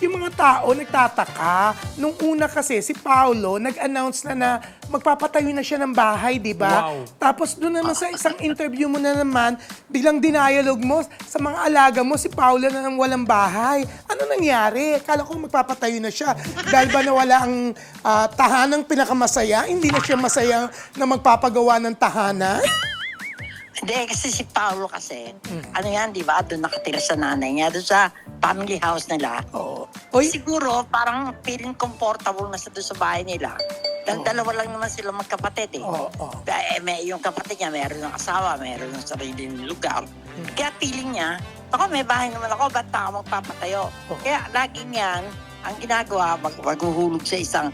yung mga tao nagtataka. Nung una kasi, si Paolo nag-announce na na magpapatayo na siya ng bahay, di ba? Wow. Tapos doon naman sa isang interview mo na naman, biglang dinayalog mo sa mga alaga mo, si Paolo na nang walang bahay. Ano nangyari? Kala ko magpapatayo na siya. Dahil ba nawala ang ah, tahanang pinakamasaya? Hindi na siya masaya na magpapagawa ng tahanan? Hindi, kasi si Paolo kasi, ano yan, di ba, doon nakatira sa nanay niya, doon sa family house nila. Oo. Oy, Siguro, parang feeling comfortable na sa doon sa bahay nila. Dahil dalawa lang naman sila magkapatid eh. Oo, oo. Kaya, eh, may, yung kapatid niya, meron ng asawa, meron ng sariling lugar. Kaya feeling niya, ako may bahay naman ako, ba't pa ako magpapatayo? Oo. Kaya laging yan, ang ginagawa, mag maghuhulog sa isang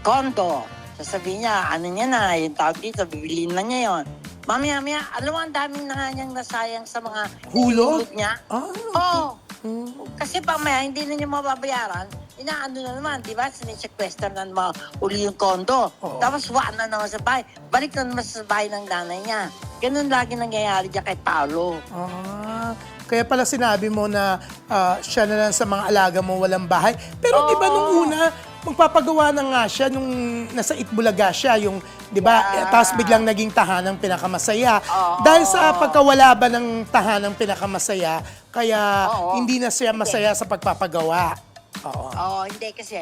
kondo. Sasabihin niya, ano niya na, yung tawag dito, bibiliin na niya yon. Mamaya-maya, alam mo, ang daming na nga niyang nasayang sa mga Hulog? niya. ah, Oo. mm. Kasi pamaya, hindi na niya mababayaran, inaano na naman, di ba? Sinisequester na naman uli yung kondo. Oo. Tapos wala na naman sa bahay. Balik na naman sa bahay ng nanay niya. Ganun lagi nangyayari dyan kay Paolo. Ah, kaya pala sinabi mo na ah, siya na lang sa mga alaga mo walang bahay. Pero di ba nung una, magpapagawa na nga siya nung nasa Itbulaga siya, yung, di ba, Yeah. tapos biglang naging tahanang pinakamasaya. Oo. Dahil sa pagkawala ba ng tahanang pinakamasaya, kaya Oo. hindi na siya masaya sa pagpapagawa. Oo. Oo, hindi kasi,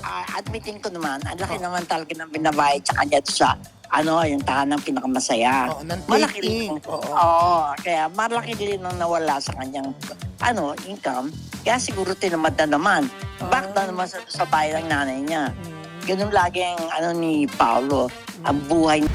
ah, admitin ko naman, ang laki naman talaga ng binabayad sa kanya sa ano, yung tahanang pinakamasaya. Oo, ng malaki rin. Oo. Oo, kaya malaki din ang nawala sa kanyang ano, income. Kaya siguro tinamad na naman. Back na naman sa, sa bahay ng nanay niya. Ganun lagi ang ano ni Paolo, ang buhay